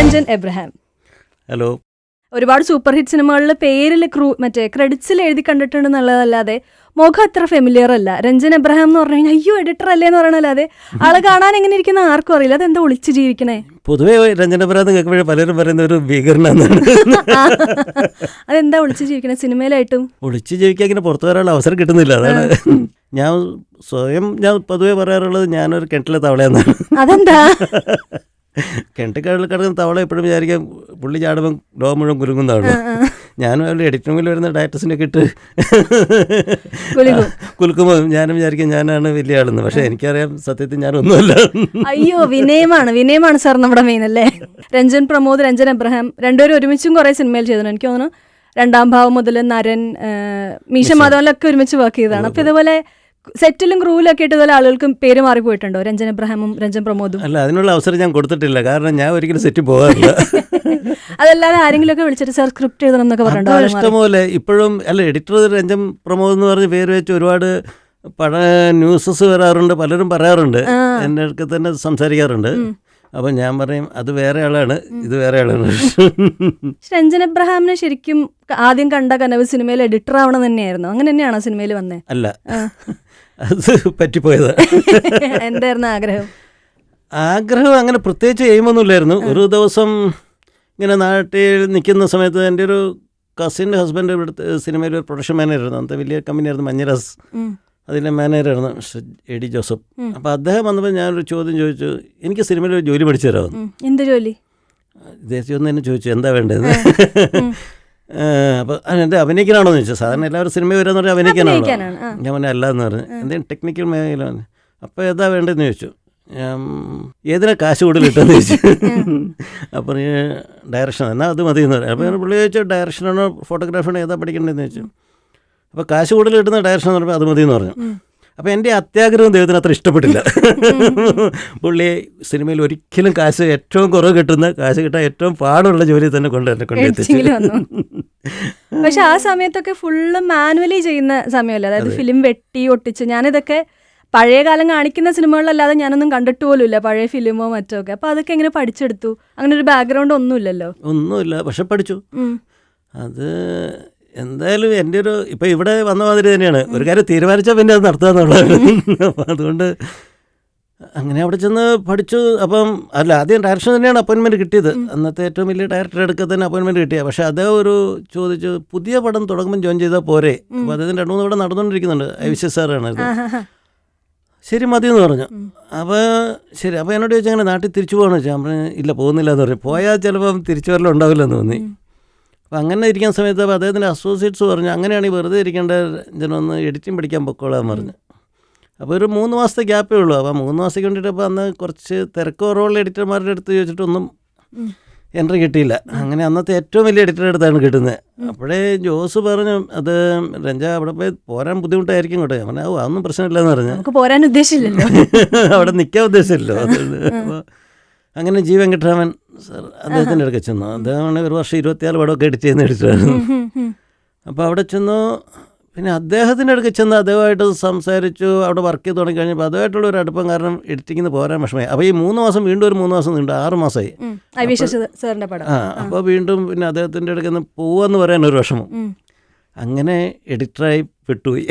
Ranjan Abraham. Hello. ഒരുപാട് super hit സിനിമകളിലെ പേരിൽ ക്രൂ മറ്റേ ക്രെഡിറ്റ്സിൽ എഴുതി കണ്ടിട്ടുണ്ട് എന്നുള്ളതല്ലാതെ മുഖം അത്ര ഫെമിലിയർ അല്ല. രഞ്ജൻ എബ്രഹാം എന്ന് പറഞ്ഞു കഴിഞ്ഞാൽ അയ്യോ എഡിറ്റർ അല്ലേ എന്ന് പറയണല്ലാതെ ആളെ കാണാൻ എങ്ങനെ ഇരിക്കുന്ന ആർക്കും അറിയില്ല. അതെന്താ ഒളിച്ച് ജീവിക്കണേ? പൊതുവേ രഞ്ജനപുരാന്ന് കേൾക്കുമ്പോഴേ പലരും പറയുന്ന ഒരു ഭീകരനാണ് അതെന്താ ഒളിച്ച് ജീവിക്കണേ സിനിമയിലായിട്ടും? ഒളിച്ച് ജീവിക്കാൻ ഇങ്ങനെ പുറത്തു വരാനുള്ള അവസരം കിട്ടുന്നില്ല. അതാണ് ഞാൻ സ്വയം ഞാൻ പൊതുവേ പറയാറുള്ളത് ഞാനൊരു കിണറ്റിലെ തവളയെന്നാണ്. അതെന്താ? കിണറ്റിൽ കിടക്കുന്ന തവള എപ്പോഴും വിചാരിക്കാം പുള്ളി ചാടുമ്പം ഡോ മുഴുവൻ കുലുങ്ങുന്നതാണ് ഞാനും അവരുടെ എഡിറ്റിംഗ് റൂമിൽ വരുന്ന ഡയറക്ടേഴ്സിനൊക്കെ ഇട്ട് കുലുങ്ങും. കുലുക്കുമ്പോൾ ഞാനും വിചാരിക്കും ഞാനാണ് വലിയ ആളെന്ന്. പക്ഷേ എനിക്കറിയാം സത്യത്തിൽ ഞാനൊന്നുമല്ല. അയ്യോ വിനയമാണ്. വിനയമാണ് സാർ നമ്മുടെ മെയിൻ അല്ലേ? രഞ്ജൻ പ്രമോദ് രഞ്ജൻ എബ്രഹാം രണ്ടുപേരും ഒരുമിച്ചും കുറേ സിനിമയിൽ ചെയ്തിട്ടുണ്ട്. എനിക്ക് തോന്നുന്നു രണ്ടാം ഭാവം മുതൽ നരൻ മീശ മാധവനിലൊക്കെ ഒരുമിച്ച് വർക്ക് ചെയ്തതാണ്. അപ്പൊ ഇതുപോലെ സെറ്റിലും ക്രൂവിലും ഒക്കെ ആയിട്ട് ഇതുപോലെ ആളുകൾക്ക് പേര് മാറിപ്പോയിട്ടുണ്ടോ? രഞ്ജൻ എബ്രഹാമും രഞ്ജൻ പ്രമോദും? അല്ല അതിനുള്ള അവസരം ഞാൻ കൊടുത്തിട്ടില്ല. കാരണം ഞാൻ ഒരിക്കലും സെറ്റ് പോകാറില്ല. അതല്ലാതെ ആരെങ്കിലും ഒക്കെ വിളിച്ചിട്ട് സാർ സ്ക്രിപ്റ്റ് എഴുതണം എന്നൊക്കെ അത് പറഞ്ഞിട്ടുണ്ടോ ഇഷ്ടംപോലെ ഇപ്പോഴും അല്ല എഡിറ്റർ രഞ്ജൻ പ്രമോദ് എന്ന് പറഞ്ഞ് പേര് വെച്ച് ഒരുപാട് പട ന്യൂസസ് വരാറുണ്ട് പലരും പറയാറുണ്ട്. എന്റെ അടുക്ക തന്നെ സംസാരിക്കാറുണ്ട്. അപ്പം ഞാൻ പറയും അത് വേറെ ആളാണ് ഇത് വേറെ ആളാണ്. രഞ്ജൻ എബ്രഹാമിനെ ശരിക്കും ആദ്യം കണ്ട കനവ് സിനിമയിൽ എഡിറ്റർ ആവണം തന്നെയായിരുന്നു. അങ്ങനെ തന്നെയാണോ സിനിമയിൽ വന്നേ? അല്ല. അത് പറ്റിപ്പോയത്. എന്തായിരുന്നു ആഗ്രഹം? ആഗ്രഹം അങ്ങനെ പ്രത്യേകിച്ച് എയിമൊന്നുമില്ലായിരുന്നു. ഒരു ദിവസം ഇങ്ങനെ നാട്ടിൽ നിൽക്കുന്ന സമയത്ത് എന്റെ ഒരു കസിന്റെ ഹസ്ബൻഡ് ഇവിടുത്തെ സിനിമയിൽ ഒരു പ്രൊഡക്ഷൻ മാനേജറായിരുന്നു അന്നത്തെ വലിയ കമ്പനിയായിരുന്നു മഞ്ഞരാസ്. അതിന്റെ മാനേജറായിരുന്നു എ ഡി ജോസഫ്. അപ്പോൾ അദ്ദേഹം വന്നപ്പോൾ ഞാനൊരു ചോദ്യം ചോദിച്ചു എനിക്ക് സിനിമയിൽ ഒരു ജോലി പഠിച്ചു തരാമെന്ന്. എന്ത് ജോലി? ദേശീയ ഒന്ന് തന്നെ ചോദിച്ചു എന്താ വേണ്ടത്? അപ്പോൾ എന്റെ അഭിനയിക്കാനാണോ എന്ന് ചോദിച്ചു സാധാരണ എല്ലാവരും സിനിമ വരാന്ന് പറഞ്ഞാൽ അഭിനയിക്കാനാണോ ഞാൻ പറഞ്ഞ അല്ല എന്ന് പറഞ്ഞു എന്തെങ്കിലും ടെക്നിക്കൽ മേഖലയാണ്. അപ്പോൾ ഏതാ വേണ്ടതെന്ന് ചോദിച്ചു. ഞാൻ ഏതിനാ കാശ് കൂടുതൽ കിട്ടുമെന്ന് ചോദിച്ചു. അപ്പോൾ ഡയറക്ഷൻ എന്നാൽ അത് മതി എന്ന് പറഞ്ഞു. അപ്പോൾ ഞാൻ പുള്ളി ചോദിച്ചു ഡയറക്ഷനാണോ ഫോട്ടോഗ്രാഫിയാണോ ഏതാ പഠിക്കേണ്ടതെന്ന് ചോദിച്ചു. അപ്പോൾ കാശ് കൂടുതൽ കിട്ടുന്ന ഡയറക്ഷൻ എന്ന് പറഞ്ഞപ്പോൾ അത് മതി എന്ന് പറഞ്ഞു അപ്പോൾ എന്റെ അത്യാഗ്രഹം ദൈവത്തിന് അത്ര ഇഷ്ടപ്പെട്ടില്ല. പുള്ളി സിനിമയിൽ ഒരിക്കലും കാശ് ഏറ്റവും കുറവ് കിട്ടുന്ന കാശ് കിട്ടാൻ ഏറ്റവും പാടുള്ള ജോലി തന്നെ കൊണ്ട് എന്നെ കൊണ്ട് പക്ഷെ ആ സമയത്തൊക്കെ ഫുള്ള് മാനുവലി ചെയ്യുന്ന സമയമല്ല? അതായത് ഫിലിം വെട്ടി ഒട്ടിച്ച് ഞാനിതൊക്കെ പഴയ കാലം കാണിക്കുന്ന സിനിമകളിലല്ലാതെ ഞാനൊന്നും കണ്ടിട്ട് പോലും ഇല്ല പഴയ ഫിലിമോ മറ്റോ ഒക്കെ. അപ്പൊ അതൊക്കെ എങ്ങനെ പഠിച്ചെടുത്തു. അങ്ങനെ ഒരു ബാക്ക്ഗ്രൗണ്ട് ഒന്നുമില്ലല്ലോ? ഒന്നുമില്ല. പക്ഷെ പഠിച്ചു. അത് എന്തായാലും എന്റെ ഒരു ഇപ്പം ഇവിടെ വന്ന മാതിരി തന്നെയാണ്. ഒരു കാര്യം തീരുമാനിച്ചാൽ പിന്നെ അത് നടത്തുക എന്നുള്ളത് അപ്പം അതുകൊണ്ട് അങ്ങനെ അവിടെ ചെന്ന് പഠിച്ചു. അപ്പം അല്ല ആദ്യം ഡയറക്ഷൻ തന്നെയാണ് അപ്പോയിൻമെന്റ് കിട്ടിയത്. അന്നത്തെ ഏറ്റവും വലിയ ഡയറക്ടർ എടുക്കുക തന്നെ അപ്പോയിൻമെന്റ് കിട്ടിയത് പക്ഷേ അദ്ദേഹം ഒരു ചോദിച്ചു പുതിയ പടം തുടങ്ങുമ്പോൾ ജോയിൻ ചെയ്താൽ പോരെ? അപ്പോൾ അദ്ദേഹം രണ്ട് മൂന്ന് പടം നടന്നുകൊണ്ടിരിക്കുന്നുണ്ട്. ഐ വിശ്വസ് സാറാണ് ഇത്. ശരി മതി എന്ന് പറഞ്ഞു അപ്പോൾ ശരി അപ്പോൾ എന്നോട് ചോദിച്ചാൽ അങ്ങനെ നാട്ടിൽ തിരിച്ചു പോകണമെന്ന് വെച്ചാൽ ഇല്ല പോകുന്നില്ല എന്ന് പറഞ്ഞു. പോയാൽ ചിലപ്പം തിരിച്ചു വരലുണ്ടാവില്ലെന്ന് തോന്നി. അപ്പം അങ്ങനെ ഇരിക്കുന്ന സമയത്ത് അപ്പോൾ അദ്ദേഹത്തിന്റെ അസോസിയേറ്റ്സ് പറഞ്ഞു അങ്ങനെയാണെങ്കിൽ വെറുതെ ഇരിക്കേണ്ട ഒന്ന് എഡിറ്റിംഗ് പഠിക്കാൻ പൊക്കോളാൻ പറഞ്ഞു. അപ്പോൾ ഒരു മൂന്ന് മാസത്തെ ഗ്യാപ്പേ ഉള്ളൂ. അപ്പോൾ മൂന്ന് മാസത്തേക്ക് വേണ്ടിയിട്ട് അപ്പോൾ അന്ന് കുറച്ച് തിരക്ക് കുറവുള്ള എഡിറ്റർമാരുടെ അടുത്ത് ചോദിച്ചിട്ടൊന്നും എൻട്രി കിട്ടിയില്ല. അങ്ങനെ അന്നത്തെ ഏറ്റവും വലിയ എഡിറ്ററുടെ അടുത്താണ് കിട്ടുന്നത്. അപ്പോഴേ ജോസ് പറഞ്ഞു അത് രഞ്ജ അവിടെ പോയി പോരാൻ ബുദ്ധിമുട്ടായിരിക്കും കേട്ടോ. ഞാൻ പറഞ്ഞു "ഓ, അതൊന്നും പ്രശ്നമില്ലെന്ന് പറഞ്ഞു. പോരാൻ ഉദ്ദേശമില്ലല്ലോ അവിടെ നിൽക്കാൻ ഉദ്ദേശമില്ലല്ലോ അതുകൊണ്ട് അപ്പോൾ അങ്ങനെ ജീവൻ കിട്ടാമൻ സാർ അദ്ദേഹത്തിന്റെ അടുക്ക ചെന്നു. അദ്ദേഹമാണ് ഒരു വർഷം ഇരുപത്തിയാറ് പടമൊക്കെ എഡിറ്റ് ചെയ്യുന്ന ഉം. അപ്പോൾ അവിടെ ചെന്നു. പിന്നെ അദ്ദേഹത്തിന്റെ അടുക്ക ചെന്ന് അദ്ദേഹമായിട്ട് സംസാരിച്ചു. അവിടെ വർക്ക് ചെയ്ത് തുടങ്ങി കഴിഞ്ഞപ്പോൾ അതുമായിട്ടുള്ള ഒരു അടുപ്പം കാരണം എഡിറ്റിങ്ങിന് പോരാൻ വിഷമമായി. അപ്പോൾ ഈ മൂന്ന് മാസം വീണ്ടും ഒരു മൂന്ന് മാസം നീണ്ടു. ആറ് മാസമായി. ആ അപ്പോൾ വീണ്ടും പിന്നെ അദ്ദേഹത്തിന്റെ അടുക്കൽ നിന്ന് പോവാന്ന് പറയാൻ ഒരു വിഷമം. അങ്ങനെ എഡിറ്ററായി പെട്ടുപോയി.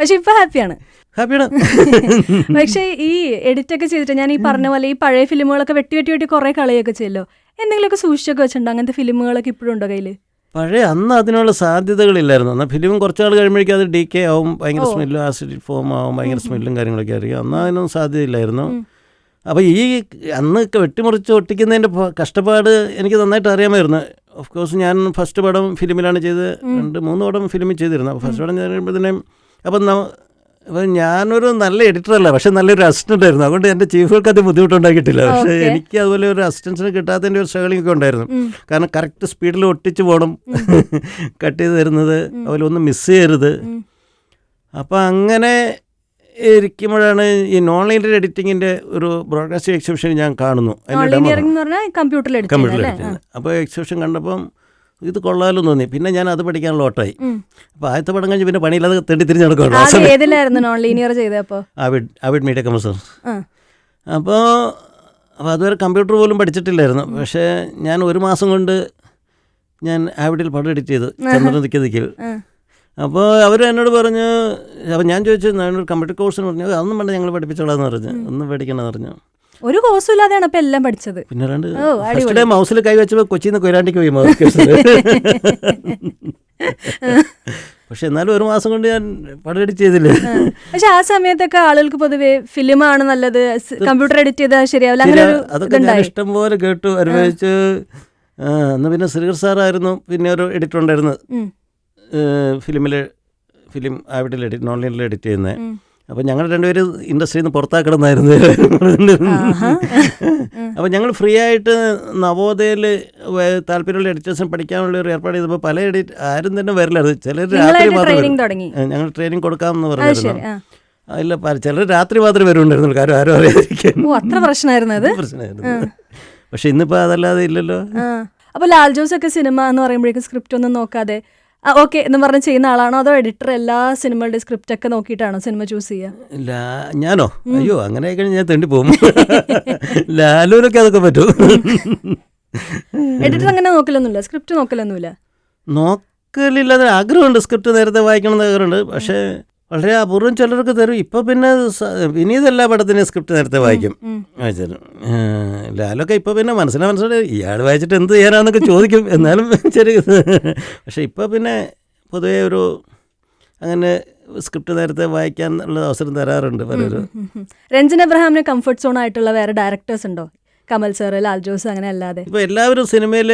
പക്ഷെ ഇപ്പോൾ ഹാപ്പിയാണ്. ഹാപ്പിയാണ്? പക്ഷേ ഈ എഡിറ്റ് ഒക്കെ ചെയ്തിട്ട് ഞാൻ ഈ പറഞ്ഞ പോലെ ഈ പഴയ ഫിലിമുകളൊക്കെ വെട്ടി വെട്ടി വെട്ടി കുറെ കളയൊക്കെ ചെയ്യല്ലോ. എന്തെങ്കിലുമൊക്കെ സൂക്ഷിച്ചൊക്കെ വെച്ചിട്ടുണ്ടോ? അങ്ങനത്തെ ഫിലിമുകളൊക്കെ ഇപ്പോഴും ഉണ്ടോ കയ്യിൽ? പഴയ അന്ന് അതിനുള്ള സാധ്യതകളില്ലായിരുന്നു. എന്നാൽ ഫിലിം കുറച്ചാൾ കഴിയുമ്പോഴേക്കും അത് ഡി കെ ആവും ഭയങ്കര സ്മെല്ലും ആസിഡ് ഫോം ആവും ഭയങ്കര സ്മെല്ലും കാര്യങ്ങളൊക്കെ ആയിരിക്കും. അന്ന് അതിനൊന്നും സാധ്യതയില്ലായിരുന്നു. അപ്പോൾ ഈ അന്നൊക്കെ വെട്ടിമുറിച്ച് ഒട്ടിക്കുന്നതിന്റെ കഷ്ടപ്പാട് എനിക്ക് നന്നായിട്ട് അറിയാമായിരുന്നു. ഓഫ് കോഴ്സ് ഞാൻ ഫസ്റ്റ് പടം ഫിലിമിലാണ് ചെയ്ത് രണ്ട് മൂന്ന് പടം ഫിലിമിൽ ചെയ്തിരുന്നു. അപ്പോൾ ഫസ്റ്റ് പടം ചെയ്യുമ്പോഴത്തേനും അപ്പം ന- അപ്പം ഞാനൊരു നല്ല എഡിറ്ററല്ല പക്ഷെ നല്ലൊരു അസിസ്റ്റന്റ് ആയിരുന്നു. അതുകൊണ്ട് എന്റെ ചീഫുകൾക്ക് അത് ബുദ്ധിമുട്ടുണ്ടാക്കിയിട്ടില്ല. പക്ഷേ എനിക്ക് അതുപോലെ ഒരു അസിസ്റ്റൻസിന് കിട്ടാത്തതിന്റെ ഒരു സ്ട്രഗിളിംഗ് ഒക്കെ ഉണ്ടായിരുന്നു. കാരണം കറക്റ്റ് സ്പീഡിൽ ഒട്ടിച്ച് പോകണം. കട്ട് ചെയ്ത് തരുന്നത് അതുപോലെ ഒന്നും മിസ് ചെയ്യരുത്. അപ്പം അപ്പോൾ അങ്ങനെ ഇരിക്കുമ്പോഴാണ് ഈ നോൺ എഡിറ്റിങ്ങിന്റെ ഒരു ബ്രോഡ്കാസ്റ്റിംഗ് എക്സിബിഷൻ ഞാൻ കാണുന്നു. കമ്പ്യൂട്ടറിൽ കമ്പ്യൂട്ടറിൽ അപ്പോൾ എക്സിബിഷൻ കണ്ടപ്പം ഇത് കൊള്ളാലോ തോന്നി. പിന്നെ ഞാൻ അത് പഠിക്കാനുള്ള ഓട്ടായി അപ്പൊ അപ്പോൾ ആദ്യത്തെ പടം കഴിഞ്ഞ് പിന്നെ പണിയില്ലാതെ തെണ്ടി തിരിഞ്ഞ് ഏതിലായിരുന്നു നോൺ ലീനിയർ മീഡിയ ആ. അപ്പോൾ അപ്പോൾ അതുവരെ കമ്പ്യൂട്ടർ പോലും പഠിച്ചിട്ടില്ലായിരുന്നു. പക്ഷേ ഞാൻ ഒരു മാസം കൊണ്ട് ഞാൻ ആവിഡിൽ പടം എഡിറ്റ് ചെയ്തു. ചന്ദ്രൻ ദിക്കി ദിക്കിൽ അപ്പോൾ അവർ എന്നോട് പറഞ്ഞു അപ്പോൾ ഞാൻ ചോദിച്ചു ഞാനൊരു കമ്പ്യൂട്ടർ കോഴ്സിന് പറഞ്ഞു. അതൊന്നും വേണ്ട ഞങ്ങൾ പഠിപ്പിച്ചോളാന്ന് പറഞ്ഞു. ഒന്നും പഠിക്കണമെന്ന് പറഞ്ഞു. ഒരു കോഴ്സും ഇല്ലാതെയാണ് അപ്പൊ എല്ലാം പഠിച്ചത്. പിന്നെ രണ്ട് ഫസ്റ്റ് ടൈം മൗസിൽ കൈ വെച്ചപ്പോൾ കൊച്ചിയിൽ നിന്ന് കൊയിലാണ്ടിക്ക് പോയി പക്ഷെ എന്നാലും ഒരു മാസം കൊണ്ട് ഞാൻ പടം എഡിറ്റ് ചെയ്തില്ലേ പക്ഷെ ആ സമയത്തൊക്കെ ആളുകൾക്ക് പൊതുവെ ഫിലിമാണ് നല്ലത്. കമ്പ്യൂട്ടർ എഡിറ്റ് ചെയ്താൽ ശരിയാവില്ല. അങ്ങനെ അതൊക്കെ ഞാൻ ഇഷ്ടം പോലെ കേട്ടു. അനുഭവിച്ച് അന്ന് പിന്നെ ശ്രീകർ സാറായിരുന്നു പിന്നെ ഒരു എഡിറ്റർ ഉണ്ടായിരുന്നു ഫിലിമിൽ ഫിലിം ആവിഡിൽ എഡിറ്റ് ഓൺലൈനിൽ എഡിറ്റ് ചെയ്യുന്നത്. അപ്പോൾ ഞങ്ങൾ രണ്ടുപേരും ഇൻഡസ്ട്രിയിൽ നിന്ന് പുറത്താക്കണമെന്നായിരുന്നു അപ്പം അപ്പോൾ ഞങ്ങൾ ഫ്രീ ആയിട്ട് നവോദയയിൽ താല്പര്യമുള്ള എഡിറ്റേഴ്സിന് പഠിക്കാനുള്ള ഒരു ഏർപ്പാട് ചെയ്തപ്പോൾ പല എഡിറ്റ് ആരും തന്നെ വരില്ലായിരുന്നു ചിലർ രാത്രി മാത്രം ഞങ്ങൾ ട്രെയിനിങ് കൊടുക്കാമെന്ന് പറഞ്ഞിരുന്നു ഇല്ല ചിലർ രാത്രി മാത്രമേ വരുന്നുണ്ടായിരുന്നുള്ളൂ കാര്യം ആരും അറിയാതിരിക്കാൻ. അത്ര പ്രശ്നമായിരുന്നു അത്? പ്രശ്നമായിരുന്നു പക്ഷെ ഇന്നിപ്പോൾ അതല്ലാതെ ഇല്ലല്ലോ. അപ്പോൾ അപ്പൊ ലാൽ ജോസ് ഒക്കെ സിനിമ എന്ന് പറയുമ്പോഴേക്കും സ്ക്രിപ്റ്റ് ഒന്നും നോക്കാതെ ഓക്കെ എന്ന് പറഞ്ഞ് ചെയ്യുന്ന ആളാണോ അതോ എഡിറ്റർ എല്ലാ സിനിമകളുടെ സ്ക്രിപ്റ്റ് ഒക്കെ നോക്കിയിട്ടാണോ സിനിമ ചൂസ് ചെയ്യുക? ഇല്ല ഞാനോ? അയ്യോ അങ്ങനെ ഞാൻ തേണ്ടി പോകും. ലാലൂരൊക്കെ അതൊക്കെ പറ്റൂ. എഡിറ്റർ അങ്ങനെ നോക്കലൊന്നുമില്ല സ്ക്രിപ്റ്റ് നോക്കലൊന്നുമില്ല. നോക്കലില്ലാതെ ആഗ്രഹമുണ്ട് സ്ക്രിപ്റ്റ് നേരത്തെ വായിക്കണം എന്ന് ആഗ്രഹമുണ്ട് പക്ഷേ വളരെ അപൂർവം ചിലർക്ക് തരും. ഇപ്പം പിന്നെ വിനീത് എല്ലാ പടത്തിനും സ്ക്രിപ്റ്റ് നേരത്തെ വായിക്കും. വായിച്ചാലും ലാലൊക്കെ ഇപ്പൊ പിന്നെ മനസ്സിലാ മനസ്സിലായി. ഇയാൾ വായിച്ചിട്ട് എന്ത് ചെയ്യാനാന്നൊക്കെ ചോദിക്കും. എന്നാലും ചെറിയ പക്ഷെ ഇപ്പൊ പിന്നെ പൊതുവേ ഒരു അങ്ങനെ സ്ക്രിപ്റ്റ് നേരത്തെ വായിക്കാൻ ഉള്ള അവസരം തരാറുണ്ട് പലരും. രഞ്ജൻ അബ്രഹാമിന് കംഫർട്ട് സോൺ ആയിട്ടുള്ള വേറെ ഡയറക്ടേഴ്സ് ഉണ്ടോ? കമൽ സാർ ലാൽ ജോസ് അങ്ങനെ അല്ലാതെ. ഇപ്പോൾ എല്ലാവരും സിനിമയിൽ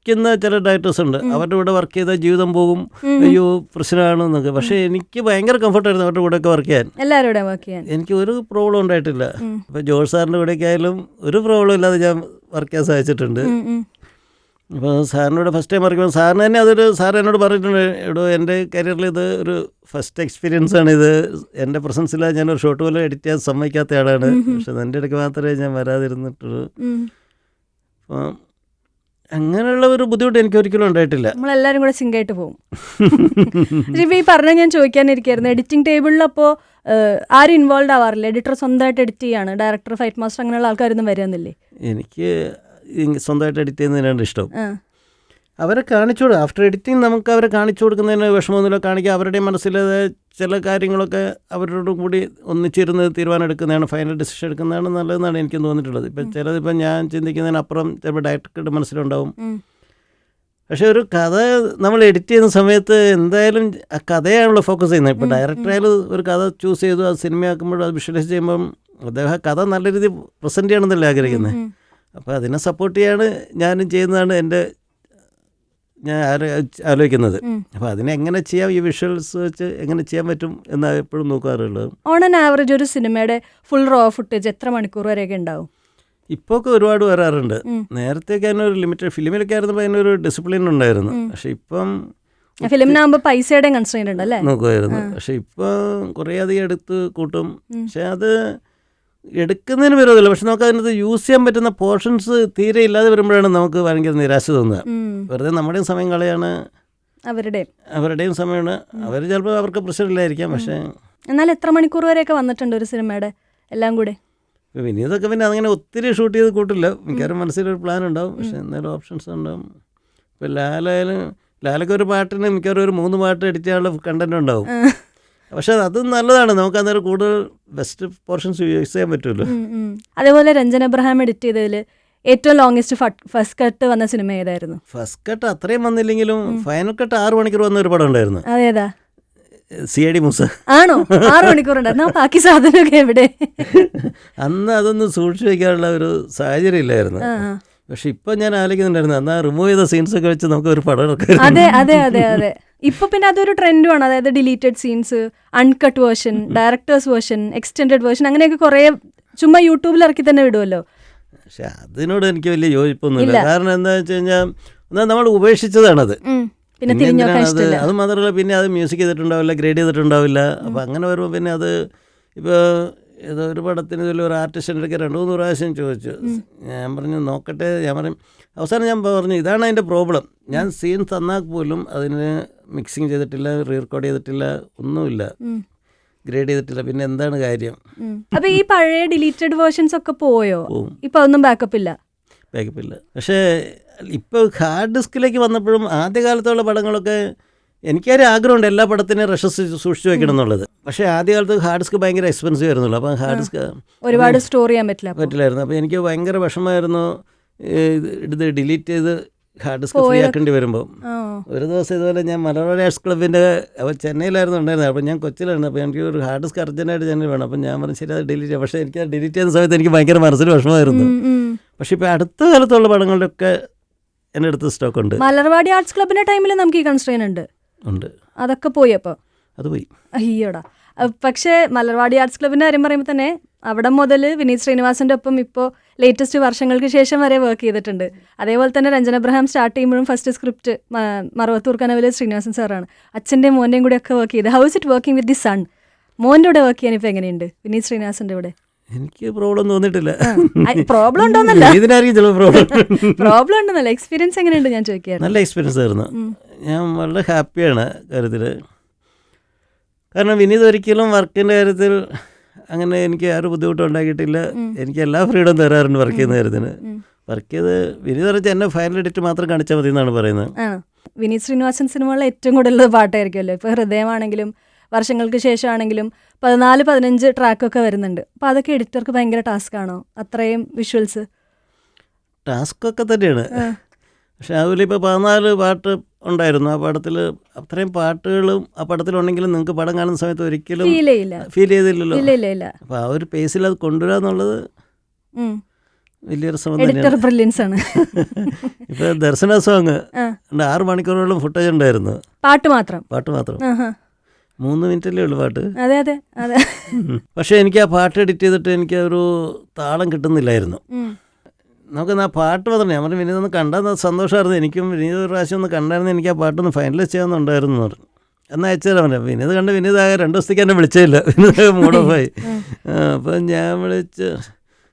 പേടിക്കുന്ന ചില ഡയറക്ടേഴ്സ് ഉണ്ട്. അവരുടെ കൂടെ വർക്ക് ചെയ്താൽ ജീവിതം പോകും. അയ്യോ പ്രശ്നമാണ് എന്നൊക്കെ പക്ഷേ എനിക്ക് ഭയങ്കര കംഫർട്ടായിരുന്നു അവരുടെ കൂടെ ഒക്കെ വർക്ക് ചെയ്യാൻ. എല്ലാവരുടെ വർക്ക് ചെയ്യാൻ. എനിക്ക് ഒരു പ്രോബ്ലം ഉണ്ടായിട്ടില്ല. ഉം. ഇപ്പോൾ ജോർജ് സാറിന്റെ കൂടെയൊക്കെ ആയാലും ഒരു പ്രോബ്ലം ഇല്ലാതെ ഞാൻ വർക്ക് ചെയ്യാൻ സാധിച്ചിട്ടുണ്ട്. അപ്പോൾ സാറിനോട് ഫസ്റ്റ് ടൈം വർക്ക് ചെയ്യുമ്പോൾ സാറിന് തന്നെ അതൊരു സാർ എന്നോട് പറഞ്ഞിട്ടുണ്ട് എടോ എന്റെ കരിയറിൽ ഇത് ഒരു ഫസ്റ്റ് എക്സ്പീരിയൻസ് ആണ്. ഇത് എന്റെ പ്രസൻസിലാണ് ഞാൻ ഒരു ഷോട്ട് പോലും എഡിറ്റ് ചെയ്യാൻ സമ്മതിക്കാത്ത ആളാണ്. പക്ഷെ എന്റെ ഇടയ്ക്ക് മാത്രമേ ഞാൻ വരാതിരുന്നിട്ടുള്ളൂ. അപ്പം അങ്ങനെയുള്ള ഒരു ബുദ്ധിമുട്ട് എനിക്ക് ഒരിക്കലും ഉണ്ടായിട്ടില്ല. നമ്മളെല്ലാരും കൂടെ സിങ്കായിട്ട് പോകും ഇപ്പൊ ഈ പറഞ്ഞ ഞാൻ ചോദിക്കാനിരിക്കായിരുന്നു. എഡിറ്റിംഗ് ടേബിളിൽ അപ്പോൾ ആരും ഇൻവോൾവ് ആവാറില്ല? എഡിറ്റർ സ്വന്തമായിട്ട് എഡിറ്റ് ചെയ്യാണ്. ഡയറക്ടർ ഫൈറ്റ് മാസ്റ്റർ അങ്ങനെയുള്ള ആൾക്കാരൊന്നും വരുന്നില്ലേ എനിക്ക് സ്വന്തമായിട്ട് എഡിറ്റ് ചെയ്യുന്നതിനാണ് ഇഷ്ടം. അവരെ കാണിച്ചു കൊടുക്കുക ആഫ്റ്റർ എഡിറ്റിംഗ് നമുക്ക് അവരെ കാണിച്ചു കൊടുക്കുന്നതിന് വിഷമമൊന്നുമില്ല. കാണിക്കുക അവരുടെ മനസ്സിലെ ചില കാര്യങ്ങളൊക്കെ അവരോടും കൂടി ഒന്നിച്ചിരുന്ന് തീരുമാനം എടുക്കുന്നതാണ് ഫൈനൽ ഡിസിഷൻ എടുക്കുന്നതാണ് നല്ലതെന്നാണ് എനിക്ക് തോന്നിയിട്ടുള്ളത്. ഇപ്പം ചിലതിപ്പം ഞാൻ ചിന്തിക്കുന്നതിനപ്പുറം ചിലപ്പോൾ ഡയറക്ടറുടെ മനസ്സിലുണ്ടാവും. പക്ഷെ ഒരു കഥ നമ്മൾ എഡിറ്റ് ചെയ്യുന്ന സമയത്ത് എന്തായാലും ആ കഥയാണല്ലോ ഫോക്കസ് ചെയ്യുന്നത്. ഇപ്പോൾ ഡയറക്ടറായാലും ഒരു കഥ ചൂസ് ചെയ്തു അത് സിനിമയാക്കുമ്പോൾ അത് വിഷ്വലൈസ് ചെയ്യുമ്പം അദ്ദേഹം ആ കഥ നല്ല രീതിയിൽ പ്രസന്റ് ചെയ്യണമെന്നല്ലേ ആഗ്രഹിക്കുന്നത്. അപ്പോൾ അതിനെ സപ്പോർട്ട് ചെയ്യാണ് ഞാനും ചെയ്യുന്നതാണ് എന്റെ ഞാൻ ആലോചിക്കുന്നത്. അപ്പൊ അതിനെങ്ങനെ ചെയ്യാം? ഈ വിഷ്വൽസ് വെച്ച് എങ്ങനെ ചെയ്യാൻ പറ്റും എന്നാണ് എപ്പോഴും നോക്കാറുള്ളത്. ഓൺ ആൻ ആവറേജ് ഒരു സിനിമയുടെ ഫുൾ റോ ഫുട്ടേജ് എത്ര മണിക്കൂർ വരെയൊക്കെ ഉണ്ടാവും? ഇപ്പോ ഒക്കെ ഒരുപാട് വരാറുണ്ട്. നേരത്തെ നേരത്തെയൊക്കെ അതിനൊരു ലിമിറ്റഡ് ഫിലിമിലൊക്കെ ആയിരുന്നപ്പോൾ അതിനൊരു ഡിസിപ്ലിൻ ഉണ്ടായിരുന്നു. പക്ഷെ ഇപ്പം ഫിലിമിനാകുമ്പോൾ പൈസയുടെ കൺസേൺ ഉണ്ടല്ലേ? നോക്കുമായിരുന്നു പക്ഷെ ഇപ്പം കുറേ അധികം എടുത്ത് കൂട്ടും. പക്ഷെ അത് എടുക്കുന്നതിന് വിരോധമില്ല. പക്ഷെ നമുക്ക് അതിനകത്ത് യൂസ് ചെയ്യാൻ പറ്റുന്ന പോർഷൻസ് തീരെ ഇല്ലാതെ വരുമ്പോഴാണ് നമുക്ക് ഭയങ്കര നിരാശ തോന്നുക. വെറുതെ നമ്മുടെയും സമയം കളയാണ്. അവരുടെ അവരുടെയും സമയമാണ്. അവർ ചിലപ്പോൾ അവർക്ക് പ്രശ്നമില്ലായിരിക്കാം പക്ഷേ എന്നാൽ എത്ര മണിക്കൂർ വരെയൊക്കെ വന്നിട്ടുണ്ട് ഒരു സിനിമയുടെ? എല്ലാം കൂടെ. ഇപ്പം വിനീതൊക്കെ പിന്നെ അങ്ങനെ ഒത്തിരി ഷൂട്ട് ചെയ്ത് കൂട്ടില്ല. മിക്കവാറും മനസ്സിലൊരു പ്ലാൻ ഉണ്ടാവും. പക്ഷെ എന്തായാലും ഓപ്ഷൻസ് ഉണ്ടാവും. ഇപ്പോൾ ലാലായാലും ലാലൊക്കെ ഒരു പാട്ടിന് മിക്കവാറും ഒരു മൂന്ന് പാട്ട് എഡിറ്റ് ചെയ്യാനുള്ള കണ്ടന്റ് ഉണ്ടാവും. പക്ഷെ അത് നല്ലതാണ്. നമുക്ക് അന്നേരം കൂടുതൽ ബെസ്റ്റ് പോർഷൻസ് യൂസ് ചെയ്യാൻ പറ്റുമല്ലോ. അതേപോലെ രഞ്ജൻ എബ്രഹാം എഡിറ്റ് ചെയ്തതിൽ ഏറ്റവും ലോങ്സ്റ്റ് ഫസ്റ്റ് കട്ട് വന്ന സിനിമ ഏതായിരുന്നു? ഫസ്റ്റ് കട്ട് അത്രയും വന്നില്ലെങ്കിലും ഫൈനൽ കട്ട് ആറ് മണിക്കൂർ വന്ന ഒരു പടം ഉണ്ടായിരുന്നു അതേതാ സി ഐ ഡി മൂസ. ആണോ? ആറ് മണിക്കൂർ ഉണ്ടായിരുന്നു ആ ബാക്കി സാധനമൊക്കെ എവിടെ? അന്ന് അതൊന്നും സൂക്ഷിച്ചു വയ്ക്കാനുള്ള ഒരു സാഹചര്യം ഇല്ലായിരുന്നു. പക്ഷെ ഇപ്പൊ ഞാൻ ആലോചിക്കുന്നുണ്ടായിരുന്നു. അന്ന് റിമൂവ് ചെയ്ത സീൻസ് ഒക്കെ വെച്ച് നമുക്ക് ഒരു പടം അതെ അതെ അതെ അതെ. ഇപ്പൊ പിന്നെ അതൊരു ട്രെൻഡുമാണ് അതായത് deleted scenes uncut version director's version extended version അങ്ങനെയൊക്കെ കുറെ ചുമ്മാ യൂട്യൂബിൽ ഇറക്കി തന്നെ വിടുമല്ലോ പക്ഷെ അതിനോട് എനിക്ക് വലിയ യോജിപ്പൊന്നുമില്ല. കാരണം എന്താ വെച്ച് കഴിഞ്ഞാൽ നമ്മൾ ഉപേക്ഷിച്ചതാണ്. പിന്നെ അത് അത് മാത്രമല്ല പിന്നെ അത് മ്യൂസിക് ചെയ്തിട്ടുണ്ടാവില്ല ഗ്രേഡ് ചെയ്തിട്ടുണ്ടാവില്ല. അപ്പോൾ അങ്ങനെ വരുമ്പോൾ പിന്നെ അത് ഇപ്പോൾ ഏതോ ഒരു പടത്തിന് ഇതിൽ ഒരു ആർട്ടിസ്റ്റിന്റെ അടുക്കൽ രണ്ട് മൂന്ന് പ്രാവശ്യം ചോദിച്ചു. ഞാൻ പറഞ്ഞു നോക്കട്ടെ ഞാൻ പറയും അവസാനം ഞാൻ പറഞ്ഞു ഇതാണ് അതിന്റെ പ്രോബ്ലം ഞാൻ സീൻ തന്നാൽ പോലും അതിന് മിക്സിങ് ചെയ്തിട്ടില്ല റീ റെക്കോർഡ് ചെയ്തിട്ടില്ല ഒന്നുമില്ല. ഗ്രേഡ് ചെയ്തിട്ടില്ല. പിന്നെ എന്താണ് കാര്യം. അപ്പൊ ഈ പഴയ ഡിലീറ്റഡ് വേർഷൻസ് ഒക്കെ പോയോ? ഇപ്പൊ ഒന്നും ബാക്കപ്പ് ഇല്ല. ബാക്കപ്പ് ഇല്ല. പക്ഷേ ഇപ്പോൾ ഹാർഡ് ഡിസ്കിലേക്ക് വന്നപ്പോഴും ആദ്യകാലത്തുള്ള പടങ്ങളൊക്കെ എനിക്കൊരു ആഗ്രഹമുണ്ട് എല്ലാ പടത്തിനും റഷസ് സൂക്ഷിച്ചു വെക്കണം എന്നുള്ളത്. പക്ഷേ ആദ്യകാലത്ത് ഹാർഡ് ഡിസ്ക് ഭയങ്കര എക്സ്പെൻസീവ് ആയിരുന്നല്ലോ. അപ്പം ഹാർഡ് ഡിസ്ക് ഒരുപാട് സ്റ്റോർ ചെയ്യാൻ പറ്റില്ല പറ്റില്ലായിരുന്നു. അപ്പോൾ എനിക്ക് ഭയങ്കര വിഷമമായിരുന്നു ഇത് ഡിലീറ്റ് ചെയ്ത് ഹാർഡ് ഡിസ്ക് ഫ്രീ ആക്കേണ്ടി വരുമ്പോൾ ഒരു ദിവസം ഇതുപോലെ ഞാൻ മലയാള ആർട്സ് ക്ലബിന്റെ അപ്പോൾ ചെന്നൈയിലായിരുന്നു ഉണ്ടായിരുന്നത്. അപ്പോൾ ഞാൻ കൊച്ചിലായിരുന്നു അപ്പോൾ എനിക്ക് ഒരു ഹാർഡ് ഡിസ്ക് അർജന്റായിട്ട് ചെന്നൈ വേണം. അപ്പോൾ ഞാൻ പറഞ്ഞു ശരി അത് ഡിലീറ്റ് ചെയ്യാം. പക്ഷേ എനിക്ക് അത് ഡിലീറ്റ് ചെയ്യുന്ന സമയത്ത് എനിക്ക് ഭയങ്കര മനസ്സിൽ വിഷമമായിരുന്നു. പക്ഷേ ഇപ്പോൾ അടുത്ത കാലത്തുള്ള പടങ്ങളിലൊക്കെ എന്റെ അടുത്ത് സ്റ്റോക്ക് ഉണ്ട്. മലർവാടി ആർട്സ് ക്ലബിന്റെ ടൈമിൽ നമുക്ക് ഈ കൺസ്ട്രെയിൻ ഉണ്ട്. ഉണ്ട്. അതൊക്കെ പോയി അപ്പൊ? അത് പോയി. അയ്യോടാ. പക്ഷെ മലർവാടി ആർട്സ് ക്ലബിന്റെ കാര്യം പറയുമ്പോൾ തന്നെ അവിടെ മുതൽ വിനീത് ശ്രീനിവാസന്റെ ഒപ്പം ഇപ്പോൾ ലേറ്റസ്റ്റ് വർഷങ്ങൾക്ക് ശേഷം വരെ വർക്ക് ചെയ്തിട്ടുണ്ട്. അതേപോലെ തന്നെ രഞ്ജന അബ്രഹാം സ്റ്റാർട്ട് ചെയ്യുമ്പോഴും ഫസ്റ്റ് സ്ക്രിപ്റ്റ് മറവത്തൂർ കനവിലെ ശ്രീനിവാസൻ സാറാണ് അച്ഛന്റെയും മോന്റെയും കൂടെ ഒക്കെ വർക്ക് ചെയ്ത്. How's it working with the son മോന്റെ കൂടെ വർക്ക് ചെയ്യാൻ ഇപ്പോൾ എങ്ങനെയുണ്ട്? വിനീത് ശ്രീനിവാസന്റെ കൂടെ. എനിക്ക് പ്രോബ്ലം തോന്നിട്ടില്ല പ്രോബ്ലം ഉണ്ടോന്നല്ല. ഇതിനായിരിക്കും ചില പ്രോബ്ലം പ്രോബ്ലം ഉണ്ടെന്നല്ല. എക്സ്പീരിയൻസ് എങ്ങനെയുണ്ട് ഞാൻ ചോദിക്കാം നല്ല എക്സ്പീരിയൻസ് ആയിരുന്നു. ഞാൻ വളരെ ഹാപ്പിയാണ് കാര്യത്തിൽ കാരണം വിനീത് ഒരിക്കലും വർക്കിന്റെ കാര്യത്തിൽ അങ്ങനെ എനിക്ക് ആരും ബുദ്ധിമുട്ടും ഉണ്ടാക്കിയിട്ടില്ല. എനിക്ക് എല്ലാ ഫ്രീഡം തരാറുണ്ട് വർക്ക് ചെയ്യുന്ന കാര്യത്തിന്. വർക്ക് ചെയ്ത് വിനീത് പറഞ്ഞാൽ എന്നെ ഫൈനൽ എഡിറ്റ് മാത്രം കാണിച്ചാൽ മതി എന്നാണ് പറയുന്നത് വിനീത് ശ്രീനിവാസൻ സിനിമകളിൽ ഏറ്റവും കൂടുതൽ പാട്ടായിരിക്കുമല്ലോ. ഇപ്പോൾ ഹൃദയമാണെങ്കിലും വർഷങ്ങൾക്ക് ശേഷമാണെങ്കിലും പതിനാല് പതിനഞ്ച് ട്രാക്കൊക്കെ വരുന്നുണ്ട്. അപ്പോൾ അതൊക്കെ എഡിറ്റർക്ക് ഭയങ്കര ടാസ്ക് ആണോ അത്രയും വിഷ്വൽസ്? ടാസ്ക് ഒക്കെ തന്നെയാണ് പക്ഷെ അതുപോലെ ഇപ്പോൾ പതിനാല് പാട്ട് ഉണ്ടായിരുന്നു. ആ പടത്തിൽ അത്രയും പാട്ടുകളും ആ പടത്തിലുണ്ടെങ്കിലും നിങ്ങൾക്ക് പടം കാണുന്ന സമയത്ത് ഒരിക്കലും ഫീൽ ചെയ്തില്ലല്ലോ. അപ്പോൾ ആ ഒരു പേസിൽ അത് കൊണ്ടുവരിക എന്നുള്ളത് വലിയൊരു ശ്രമം ബ്രില്യൻസ് ആണ്. ഇപ്പോൾ ദർശന സോങ് ആറ് മണിക്കൂറോളം ഫുട്ടേജ് ഉണ്ടായിരുന്നു. പാട്ട് മാത്രം. പാട്ട് മാത്രം. മൂന്ന് മിനിറ്റല്ലേ ഉള്ളു പാട്ട്? അതെ അതെ അതെ. പക്ഷെ എനിക്ക് ആ പാട്ട് എഡിറ്റ് ചെയ്തിട്ട് എനിക്ക് ഒരു താളം കിട്ടുന്നില്ലായിരുന്നു. നമുക്ക് ആ പാട്ട് പറഞ്ഞു ഞാൻ പറഞ്ഞു വിനീത് ഒന്ന് കണ്ടാൽ സന്തോഷമായിരുന്നു എനിക്കും വിനീത് ഒരു പ്രാവശ്യം ഒന്ന് കണ്ടായിരുന്നു. എനിക്ക് ആ പാട്ടൊന്ന് ഫൈനലൈസ് ചെയ്യാമെന്നുണ്ടായിരുന്നു എന്ന് പറഞ്ഞു. എന്നാൽ അയച്ചാൽ പറഞ്ഞു വിനീത് കണ്ട് വിനീത് ആകെ രണ്ട് ദിവസത്തേക്ക് എന്നെ വിളിച്ചില്ല വിനീത് മൂടോഫായി അപ്പം ഞാൻ വിളിച്ച്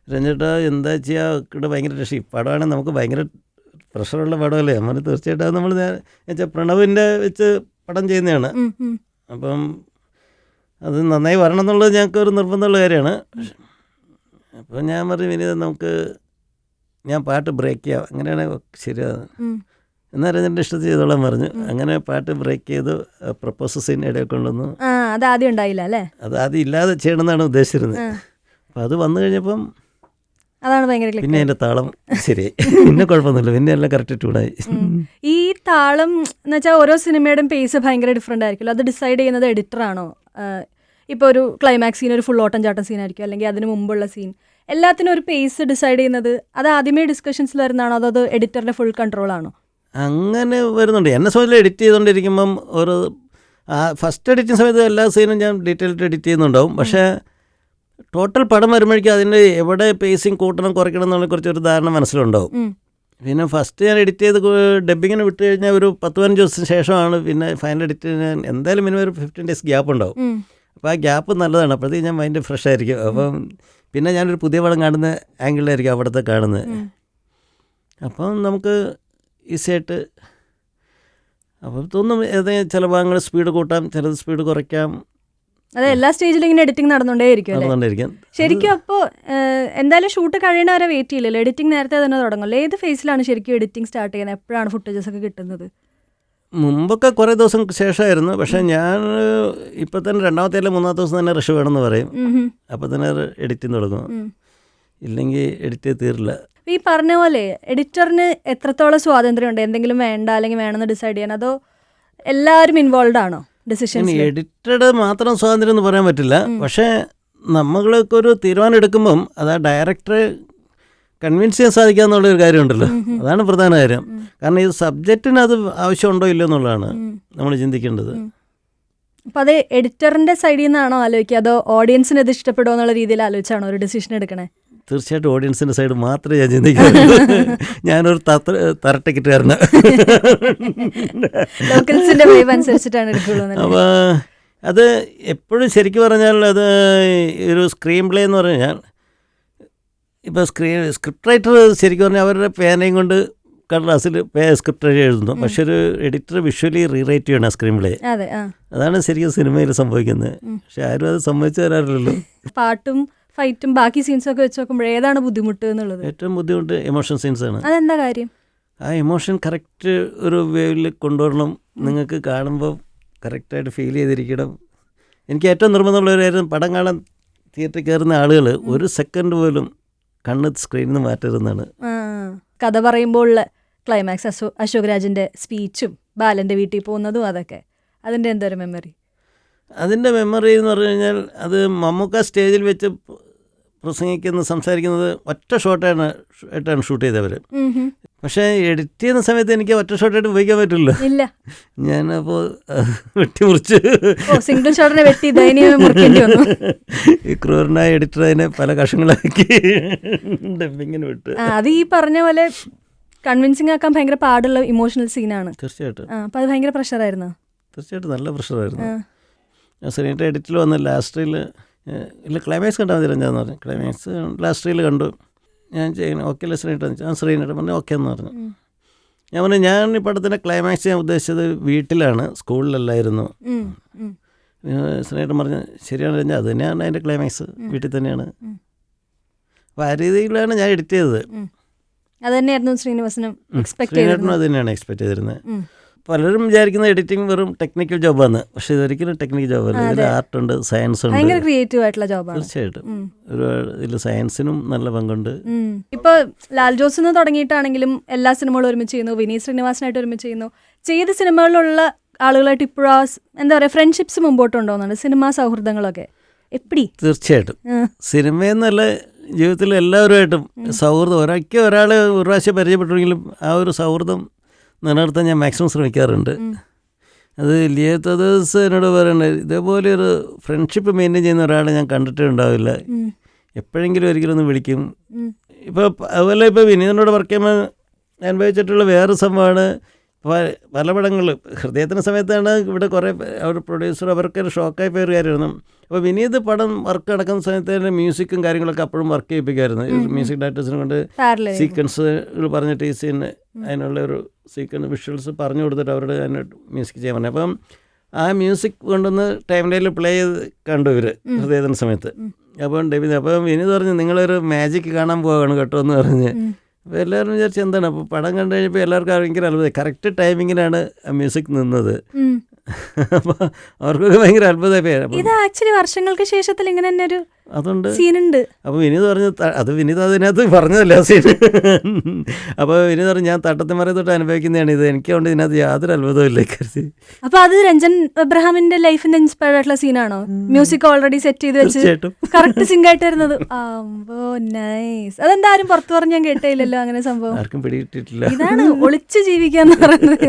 രഞ്ജിട്ടാ എന്താ ചെയ്യുക ഇവിടെ ഭയങ്കര രക്ഷ ഈ പടമാണെങ്കിൽ നമുക്ക് ഭയങ്കര പ്രഷറുള്ള പടമല്ലേ? നമ്മൾ തീർച്ചയായിട്ടും അത് നമ്മൾ വെച്ചാൽ പ്രണവിന്റെ വെച്ച് പടം ചെയ്യുന്നതാണ്. അപ്പം അത് നന്നായി വരണം എന്നുള്ളത് ഞങ്ങൾക്ക് ഒരു നിർബന്ധമുള്ള കാര്യമാണ്. അപ്പം ഞാൻ പറഞ്ഞു വിനീത നമുക്ക് ഞാൻ പാട്ട് ബ്രേക്ക് ചെയ്യാം. അങ്ങനെയാണ് ശരിയാണ് ഉം. എന്നാലും എന്റെ ഇഷ്ടത്തിൽ ചെയ്തോളാൻ പറഞ്ഞു. അങ്ങനെ പാട്ട് ബ്രേക്ക് ചെയ്ത് പ്രപ്പോസൽ സീൻ ഇടയിൽ കൊണ്ടുവന്നു ആ അത് ആദ്യം ഉണ്ടായില്ല അല്ലേ? അത് ആദ്യം ഇല്ലാതെ ചെയ്യണമെന്നാണ് ഉദ്ദേശിച്ചിരുന്നത്. അപ്പം അത് വന്നു കഴിഞ്ഞപ്പം അതാണ് ഭയങ്കര പിന്നെ എന്റെ താളം ശരി. പിന്നെ കുഴപ്പമൊന്നുമില്ല. പിന്നെ എല്ലാം കറക്റ്റ് ട്യൂണായി ഈ താളം എന്ന് വെച്ചാൽ ഓരോ സിനിമയുടെയും പേസ് ഭയങ്കര ഡിഫറെന്റ് ആയിരിക്കുമല്ലോ. അത് ഡിസൈഡ് ചെയ്യുന്നത് എഡിറ്റർ ആണോ? ഇപ്പോൾ ഒരു ക്ലൈമാക്സ് സീൻ ഒരു ഫുൾ ഓട്ടം ചാട്ടം സീൻ ആയിരിക്കും. അല്ലെങ്കിൽ അതിന് മുമ്പുള്ള സീൻ എല്ലാത്തിനും ഒരു പേസ് ഡിസൈഡ് ചെയ്യുന്നത് അത് ആദ്യമേ ഡിസ്കഷൻസിൽ വരുന്നതാണോ? അതോ അത് എഡിറ്ററിന്റെ ഫുൾ കൺട്രോൾ ആണോ? അങ്ങനെ വരുന്നുണ്ട്. എന്നെ സമയത്ത് എഡിറ്റ് ചെയ്തുകൊണ്ടിരിക്കുമ്പം ഒരു ഫസ്റ്റ് എഡിറ്റിംഗ് സമയത്ത് എല്ലാ സീനും ഞാൻ ഡീറ്റെയിൽ എഡിറ്റ് ചെയ്യുന്നുണ്ടാവും. പക്ഷേ ടോട്ടൽ പടം വരുമ്പോഴേക്കും അതിന്റെ എവിടെ പേസിങ് കൂട്ടണം കുറയ്ക്കണം എന്നുള്ള കുറച്ച് ഒരു ധാരണ മനസ്സിലുണ്ടാവും. പിന്നെ ഫസ്റ്റ് ഞാൻ എഡിറ്റ് ചെയ്ത് ഡബിങ്ങിന് വിട്ട് കഴിഞ്ഞാൽ ഒരു പത്ത് പതിനഞ്ച് ദിവസത്തിന് ശേഷമാണ് പിന്നെ ഫൈനൽ എഡിറ്റ് ഞാൻ എന്തായാലും മിനിമം ഒരു ഫിഫ്റ്റീൻ ഡേയ്സ് ഗ്യാപ്പ് ഉണ്ടാവും. അപ്പോൾ ആ ഗ്യാപ്പ് നല്ലതാണ്. അപ്പോഴത്തേക്ക് ഞാൻ മൈൻഡ് ഫ്രഷ് ആയിരിക്കും. അപ്പം പിന്നെ ഞാനൊരു പുതിയ പടം കാണുന്ന ആംഗിളിലായിരിക്കും അവിടുത്തെ കാണുന്നത്. അപ്പം നമുക്ക് ഈസിയായിട്ട് അപ്പം തോന്നും ഏതെങ്കിലും ചില ഭാഗങ്ങൾ സ്പീഡ് കൂട്ടാം ചിലത് സ്പീഡ് കുറയ്ക്കാം. അത് എല്ലാ സ്റ്റേജിലും ഇങ്ങനെ എഡിറ്റിംഗ് നടന്നുകൊണ്ടേയിരിക്കും ശരിക്കും അപ്പോൾ എന്തായാലും ഷൂട്ട് കഴിയണ വരെ വെയിറ്റ് ചെയ്യില്ലല്ലോ? എഡിറ്റിംഗ് നേരത്തെ തന്നെ തുടങ്ങുമല്ലോ ഏത് ഫേസിലാണ് ശരിക്കും എഡിറ്റിംഗ് സ്റ്റാർട്ട് ചെയ്യുന്നത്? എപ്പോഴാണ് ഫുട്ടേജസ് ഒക്കെ കിട്ടുന്നത്? മുമ്പൊക്കെ കുറേ ദിവസം ശേഷമായിരുന്നു. പക്ഷേ ഞാൻ ഇപ്പം തന്നെ രണ്ടാമത്തെ അല്ലെങ്കിൽ മൂന്നാമത്തെ ദിവസം തന്നെ റിഷ് വേണമെന്ന് പറയും. അപ്പം തന്നെ എഡിറ്റിംഗ് തുടങ്ങും. ഇല്ലെങ്കിൽ എഡിറ്റ് തീരില്ല ഈ പറഞ്ഞ പോലെ എഡിറ്ററിന് എത്രത്തോളം സ്വാതന്ത്ര്യം ഉണ്ട് എന്തെങ്കിലും വേണ്ട അല്ലെങ്കിൽ വേണമെന്ന് ഡിസൈഡ് ചെയ്യാൻ? അതോ എല്ലാവരും ഇൻവോൾവ് ആണോ? ഡിസിഷൻസ് എഡിറ്റഡ് മാത്രം സ്വാതന്ത്ര്യം എന്ന് പറയാൻ പറ്റില്ല. പക്ഷേ നമ്മൾക്ക് ഒരു തീരുമാനം എടുക്കുമ്പം അത് ആ ഡയറക്ടറെ കൺവിൻസ് ചെയ്യാൻ സാധിക്കുക എന്നുള്ള ഒരു കാര്യമുണ്ടല്ലോ അതാണ് പ്രധാന കാര്യം. കാരണം ഈ സബ്ജക്റ്റിന് അത് ആവശ്യമുണ്ടോ ഇല്ലയോ എന്നുള്ളതാണ് നമ്മൾ ചിന്തിക്കേണ്ടത്. അപ്പോൾ അത് എഡിറ്ററിന്റെ സൈഡിൽ നിന്നാണോ ആലോചിക്കുക? അതോ ഓഡിയൻസിന് ഇത് ഇഷ്ടപ്പെടുമോ എന്നുള്ള രീതിയിൽ ആലോചിച്ചാണോ ഒരു ഡിസിഷൻ എടുക്കണേ? തീർച്ചയായിട്ടും ഓഡിയൻസിന്റെ സൈഡ് മാത്രമേ ഞാൻ ചിന്തിക്കുള്ളൂ ഞാനൊരു തത്ര എന്നല്ലേ? അപ്പോൾ അത് എപ്പോഴും ശരിക്കും പറഞ്ഞാൽ അത് ഒരു സ്ക്രീൻ പ്ലേ എന്ന് പറഞ്ഞാൽ ഇപ്പോൾ സ്ക്രീൻ സ്ക്രിപ്റ്റ് റൈറ്റർ ശരിക്കും പറഞ്ഞാൽ അവരുടെ പേനയും കൊണ്ട് കടലാസിൽ പേ സ്ക്രിപ്റ്റ് എഴുതുന്നു. പക്ഷെ ഒരു എഡിറ്റർ വിഷ്വലി റീറൈറ്റ് ചെയ്യണം സ്ക്രീൻ പ്ലേ അതാണ് ശരിക്കും സിനിമയിൽ സംഭവിക്കുന്നത്. പക്ഷെ ആരും അത് സമ്മതിച്ചു തരാറില്ലല്ലോ. പാട്ടും ഫൈറ്റും ബാക്കി സീൻസും ഒക്കെ വെച്ച് നോക്കുമ്പോൾ ഏതാണ് ബുദ്ധിമുട്ട് എന്നുള്ളത്? ഏറ്റവും ബുദ്ധിമുട്ട് ഇമോഷൻ സീൻസ് ആണ്. അതെന്താ കാര്യം? ആ ഇമോഷൻ കറക്റ്റ് ഒരു വേവിൽ കൊണ്ടുവരണം നിങ്ങൾക്ക് കാണുമ്പോൾ കറക്റ്റായിട്ട് ഫീൽ ചെയ്തിരിക്കണം. എനിക്ക് ഏറ്റവും നിർബന്ധമുള്ള ഒരു കാര്യം പടം കാണാൻ തിയേറ്ററിൽ കയറുന്ന ആളുകൾ ഒരു സെക്കൻഡ് പോലും കണ്ണ് സ്ക്രീനിൽ നിന്ന് മാറ്റരുതെന്നാണ്. കഥ പറയുമ്പോൾ ഉള്ള ക്ലൈമാക്സ് അശോ അശോക് രാജിന്റെ സ്പീച്ചും ബാലന്റെ വീട്ടിൽ പോകുന്നതും അതൊക്കെ. അതിന്റെ എന്തൊരു മെമ്മറി അതിന്റെ മെമ്മറി എന്ന് പറഞ്ഞു കഴിഞ്ഞാൽ അത് മമ്മൂക്ക സ്റ്റേജിൽ വെച്ച് പ്രസംഗിക്കുന്ന സംസാരിക്കുന്നത് ഒറ്റ ഷോട്ടാണ് ആയിട്ടാണ് ഷൂട്ട് ചെയ്തവർ പക്ഷേ എഡിറ്റ് ചെയ്യുന്ന സമയത്ത് എനിക്ക് ഒറ്റ ഷോട്ടായിട്ട് ഉപയോഗിക്കാൻ പറ്റില്ല. ഞാനപ്പോൾ വെട്ടിമുറിച്ച്. സിംഗിൾ ഷോട്ടിനെ വെട്ടി ഈ ക്രൂരനായ എഡിറ്റർ അതിനെ പല കഷങ്ങളാക്കി ഡബിങ്ങിന് വിട്ട്. അത് ഈ പറഞ്ഞ പോലെ കൺവിൻസിങ് ആക്കാൻ ഭയങ്കര പാടുള്ള ഇമോഷണൽ സീനാണ് തീർച്ചയായിട്ടും. ആ അപ്പൊ അത് ഭയങ്കര പ്രഷറായിരുന്നു തീർച്ചയായിട്ടും നല്ല പ്രഷറായിരുന്നു ഞാൻ ശ്രീനിയുടെ എഡിറ്റിൽ വന്ന ലാസ്റ്റിൽ റീൽ ഇല്ല ക്ലൈമാക്സ് കണ്ടാൽ മതി രഞ്ജാന്ന് പറഞ്ഞു. ക്ലൈമാക്സ് ലാസ്റ്റ് റീൽ കണ്ടു. ഞാൻ ചെയ്യുന്നു ഓക്കെ അല്ലേ ശ്രീനിട്ട് ഞാൻ ശ്രീനിട്ട് പറഞ്ഞു ഓക്കെ എന്ന് പറഞ്ഞു. ഞാൻ പറഞ്ഞു ഞാൻ ഈ പടത്തിന്റെ ക്ലൈമാക്സ് ഞാൻ ഉദ്ദേശിച്ചത് വീട്ടിലാണ് സ്കൂളിലല്ലായിരുന്നു. ശ്രീനിട്ട് പറഞ്ഞു ശരിയാണ് രഞ്ജ അത് തന്നെയാണ് അതിന്റെ ക്ലൈമാക്സ് വീട്ടിൽ തന്നെയാണ്. അപ്പോൾ ആ രീതിയിലാണ് ഞാൻ എഡിറ്റ് ചെയ്തത്. അത് തന്നെയായിരുന്നു ശ്രീനിവാസനും ചെയ്തിരുന്നത്. അത് തന്നെയാണ് എക്സ്പെക്ട് ചെയ്തിരുന്നത്. പലരും വിചാരിക്കുന്ന എഡിറ്റിംഗ് വെറും ടെക്നിക്കൽ ജോബാണ് പക്ഷെ ഇതൊരിക്കലും ടെക്നിക്കൽ ജോബല്ല ഇതിൽ ആർട്ട് ഉണ്ട് സയൻസ് ഉണ്ട്. ഭയങ്കര ക്രിയേറ്റീവ് ആയിട്ടുള്ള ജോബാണ് തീർച്ചയായിട്ടും. ഒരുപാട് ഇതിൽ സയൻസിനും നല്ല പങ്കുണ്ട്. ഇപ്പൊ ലാൽ ജോസ് നിന്ന് തുടങ്ങിയിട്ടാണെങ്കിലും എല്ലാ സിനിമകളും ഒരുമിച്ച് ചെയ്യുന്നു. വിനീത് ശ്രീനിവാസനായിട്ട് ഒരുമിച്ച് ചെയ്യുന്നു. ചെയ്ത സിനിമകളിലുള്ള ആളുകളായിട്ട് ഇപ്പോഴാ എന്താ പറയുക ഫ്രണ്ട്ഷിപ്സ് മുമ്പോട്ടുണ്ടോന്നാണ്? സിനിമാ സൗഹൃദങ്ങളൊക്കെ. എപ്പടി? തീർച്ചയായിട്ടും. സിനിമയെന്നല്ല ജീവിതത്തിൽ എല്ലാവരുമായിട്ടും സൗഹൃദം. ഒരാൾക്ക് ഒരാൾ ഒരു പ്രാവശ്യം പരിചയപ്പെട്ടെങ്കിലും ആ ഒരു സൗഹൃദം നിലനിർത്താൻ ഞാൻ മാക്സിമം ശ്രമിക്കാറുണ്ട്. അത് ലിയത്തദേഴ്സ് എന്നോട് പറയണ്ടേ ഇതേപോലെ ഒരു ഫ്രണ്ട്ഷിപ്പ് മെയിന്റെയിൻ ചെയ്യുന്ന ഒരാളെ ഞാൻ കണ്ടിട്ടേ ഉണ്ടാവില്ല എപ്പോഴെങ്കിലും ഒരിക്കലും ഒന്ന് വിളിക്കും. ഇപ്പോൾ അതുപോലെ ഇപ്പോൾ വിനീതനോട് വർക്ക് ചെയ്യുമ്പോൾ അനുഭവിച്ചിട്ടുള്ള വേറെ സംഭവമാണ് പല പടങ്ങൾ ഹൃദയത്തിന്റെ സമയത്താണ് ഇവിടെ കുറേ അവർ പ്രൊഡ്യൂസർ അവർക്കൊരു ഷോക്കായി കാര്യമായിരുന്നു. അപ്പോൾ വിനീത് പടം വർക്ക് നടക്കുന്ന സമയത്ത് തന്നെ മ്യൂസിക്കും കാര്യങ്ങളൊക്കെ അപ്പോഴും വർക്ക് ചെയ്യിപ്പിക്കുമായിരുന്നു. മ്യൂസിക് ഡയറക്ടേഴ്സിനെ കൊണ്ട് സീക്വൻസ് സീക്വൻസുകൾ പറഞ്ഞിട്ട് ഈ സീന് അതിനുള്ള ഒരു സീക്വൻസ് വിഷ്വൽസ് പറഞ്ഞു കൊടുത്തിട്ട് അവരുടെ അതിന് മ്യൂസിക് ചെയ്യാൻ പറഞ്ഞു. അപ്പം ആ മ്യൂസിക് കൊണ്ടുവന്ന് ടൈം ലൈനിൽ പ്ലേ ചെയ്ത് കണ്ടു ഇവർ ഹൃദയത്തിന്റെ സമയത്ത്. അപ്പം ഡെബി അപ്പം വിനീത് പറഞ്ഞു നിങ്ങളൊരു മാജിക് കാണാൻ പോവാണ് കേട്ടോ എന്ന് പറഞ്ഞ്. അപ്പോൾ എല്ലാവരും വിചാരിച്ചു എന്താണ്? അപ്പോൾ പടം കണ്ടു കഴിഞ്ഞപ്പോൾ എല്ലാവർക്കും ഭയങ്കര അത്ഭുതം. കറക്റ്റ് ടൈമിങ്ങിനാണ് മ്യൂസിക് നിന്നത്. അപ്പോൾ അവർക്കൊക്കെ ഭയങ്കര അത്ഭുതമായി ഇത് ആക്ച്വലി വർഷങ്ങൾക്ക് ശേഷത്തിൽ ഇങ്ങനെ തന്നെ ഒരു അതുണ്ട്. സീനുണ്ട്. അപ്പോൾ വിനീത് പറഞ്ഞു അത് വിനീത് അതിനകത്ത് പറഞ്ഞതല്ല സീൻ അപ്പോൾ വിനീത് പറഞ്ഞു ഞാൻ തട്ടത്തിമറ തൊട്ട് അനുഭവിക്കുന്നതാണ് ഇത്. എനിക്ക് കൊണ്ട് ഇതിനകത്ത് യാതൊരു അത്ഭുതമില്ല കരുതി. അപ്പൊ അത് രഞ്ജൻ എബ്രഹാമിന്റെ ലൈഫിന്റെ ഇൻസ്പയർഡ് ആയിട്ടുള്ള സീനാണോ? മ്യൂസിക് ഓൾറെഡി സെറ്റ് ചെയ്ത് വെച്ച് കറക്റ്റ് സിങ്ക് ആയിട്ട് വരുന്നത്. നൈസ് അതെന്താ ആരും പുറത്തു പറഞ്ഞ് ഞാൻ കേട്ടേയില്ലല്ലോ അങ്ങനെ സംഭവം. ആർക്കും പിടികിട്ടിട്ടില്ല ഇതാണ് ഒളിച്ചു ജീവിക്കുക എന്ന് പറയുന്നത്